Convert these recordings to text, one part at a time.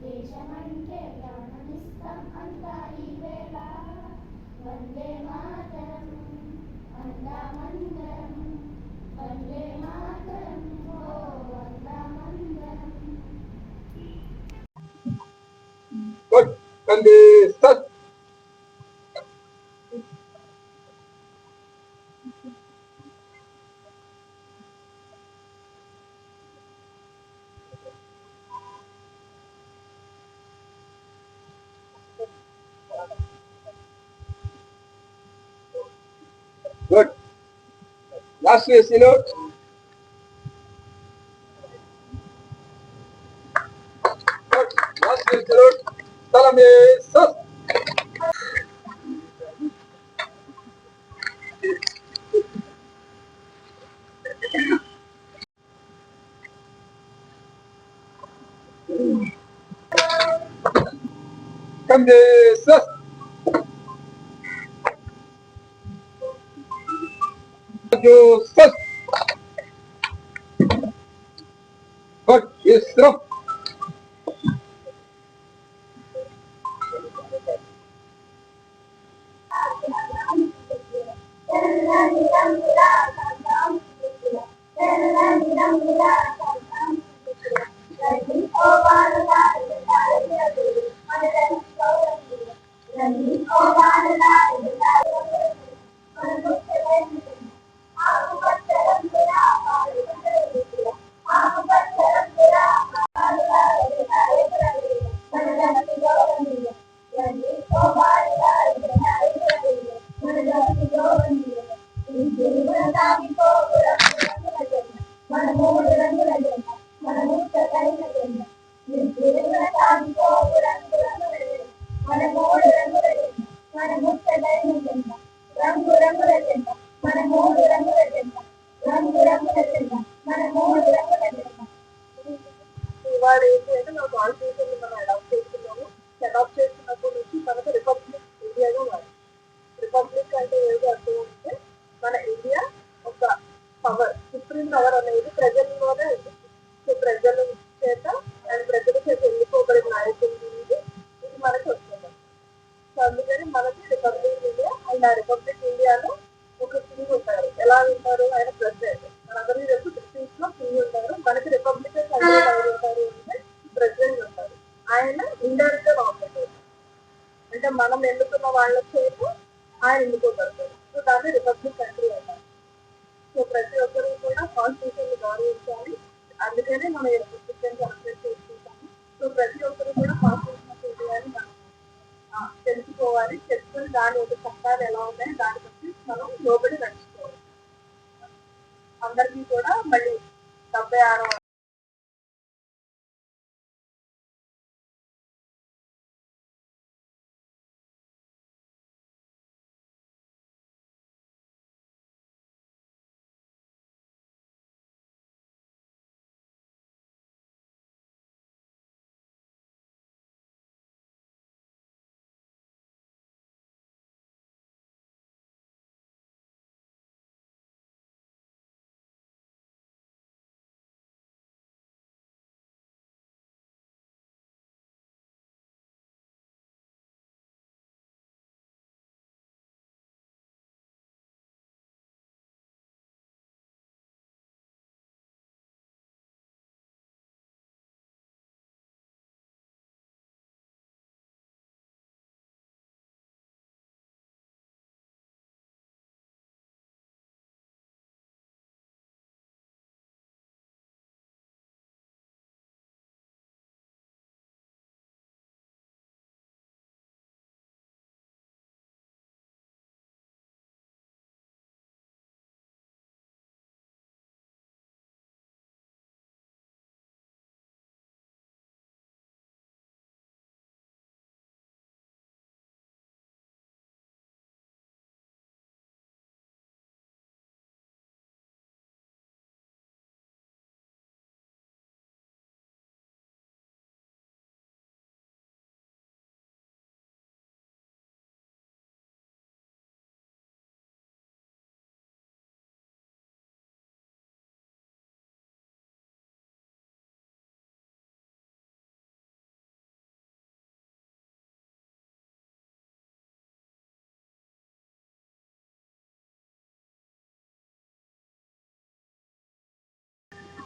దేశమంటే ప్రాణమిస్తాం అంతా ఈ వేళ. వందే మా Good. And the start. Good. Gracias, Señor. Gracias, Señor. Salame. Come Radio Fuck! Fuck yourself! మనము నిరంతరం మనము సతాయించడం నిరంతరం సాధించుకోవడం మనము నిరంతరం మనము సతాయించడం రంగు రంగుల చెంద మనము రంగుల చెంద రంగు రంగుల చెంద మనము రంగుల చెంద ఇవాళ ఏంటంటే నా కాన్స్టిట్యూషన్ మనం అడాప్ట్ చేస్తున్నాము అడాప్ట్ చేస్తున్నప్పటి నుంచి మనకు రిపబ్లిక్ ఇండియాగా మారింది రిపబ్లిక్ అంటే ఏదో అర్థం అంటే మన ఇండియా ఒక పవర్ సుప్రీం పవర్ అనేది ప్రజల్లోనే ఉంటుంది సో ప్రజల చేత అండ్ ప్రజల చేత ఎన్నుకోబడిన నాయకులు ఇది మనకు వస్తుంది సో అందుకని మనకి రిపబ్లిక్ ఇండియా అండ్ ఆ రిపబ్లిక్ ఇండియాలో ఒక కింగ్ ఉంటారు ఎలా ఉంటారు? ఆయన ప్రెసిడెంట్ మనందరికీ తెలుసు బ్రిటిష్లో కింగ్ ఉంటారు. మనకి రిపబ్లిక్ ఎవరు ఉంటారు అంటే ప్రెసిడెంట్ ఉంటారు. ఆయన ఇండైరెక్ట్గా నామినేట్ అంటే మనం ఎన్నుకున్న వాళ్ళ చేత ఆయన ఎన్నుకోబడతారు సో దాన్ని రిపబ్లిక్ కంట్రీ అంటారు. సో ప్రతి ఒక్కరూ కూడా కాన్స్టిట్యూషన్ గౌరవించాలి. అందుకనే మనం రిపబ్లిక్ సెలబ్రేట్ చేసుకుంటాము. సో ప్రతి ఒక్కరు కూడా కాన్స్టిట్యూషన్ ఇండియాని మనం తెలుసుకోవాలి. తెలుసుకుని దాని యొక్క చట్టాలు ఎలా ఉన్నాయి దాని బట్టి మనం లోబడి నడుచుకోవాలి. అందరికీ కూడా మళ్ళీ డెబ్బై ఆరో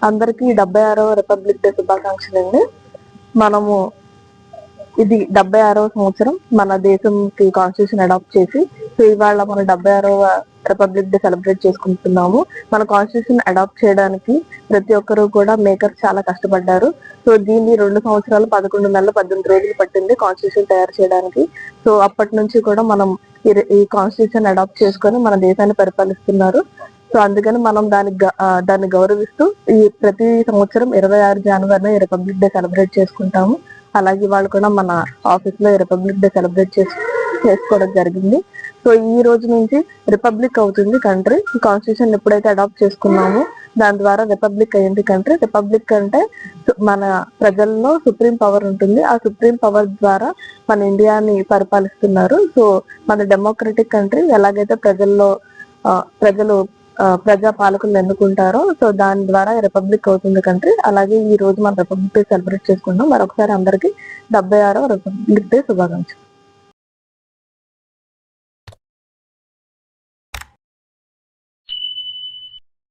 అందరికీ డెబ్బై ఆరవ రిపబ్లిక్ డే శుభాకాంక్షలు అండి మనము ఇది డెబ్బై ఆరవ సంవత్సరం మన దేశంకి కాన్స్టిట్యూషన్ అడాప్ట్ చేసి సో ఇవాళ మనం డెబ్బై ఆరవ రిపబ్లిక్ డే సెలబ్రేట్ చేసుకుంటున్నాము. మన కాన్స్టిట్యూషన్ అడాప్ట్ చేయడానికి ప్రతి ఒక్కరూ కూడా మేకర్స్ చాలా కష్టపడ్డారు. సో దీన్ని రెండు సంవత్సరాలు పదకొండు నెలలు పద్దెనిమిది రోజులు పట్టింది కాన్స్టిట్యూషన్ తయారు చేయడానికి. సో అప్పటి నుంచి కూడా మనం ఈ కాన్స్టిట్యూషన్ అడాప్ట్ చేసుకొని మన దేశాన్ని పరిపాలిస్తున్నారు. సో అందుకని మనం దాని గ- దాన్ని గౌరవిస్తూ ఈ ప్రతి సంవత్సరం ఇరవై ఆరు జనవరిని రిపబ్లిక్ డే సెలబ్రేట్ చేసుకుంటాము. అలాగే వాళ్ళు కూడా మన ఆఫీస్లో రిపబ్లిక్ డే సెలబ్రేట్ చేసు చేసుకోవడం జరిగింది. సో ఈ రోజు నుంచి రిపబ్లిక్ అవుతుంది కంట్రీ కాన్స్టిట్యూషన్ ఎప్పుడైతే అడాప్ట్ చేసుకున్నామో దాని ద్వారా రిపబ్లిక్ అయింది కంట్రీ రిపబ్లిక్ అంటే మన ప్రజల్లో సుప్రీం పవర్ ఉంటుంది. ఆ సుప్రీం పవర్ ద్వారా మన ఇండియాని పరిపాలిస్తున్నారు. సో మన డెమోక్రటిక్ కంట్రీ ఎలాగైతే ప్రజల్లో ప్రజలు ప్రజా పాలకులు ఎన్నుకుంటారో సో దాని ద్వారా రిపబ్లిక్ అవుతుంది కంట్రీ అలాగే ఈ రోజు మనం రిపబ్లిక్ డే సెలబ్రేట్ చేసుకుంటాం మరొకసారి అందరికి డెబ్బై ఆరో రిపబ్లిక్ డే శుభాకాంక్షలు.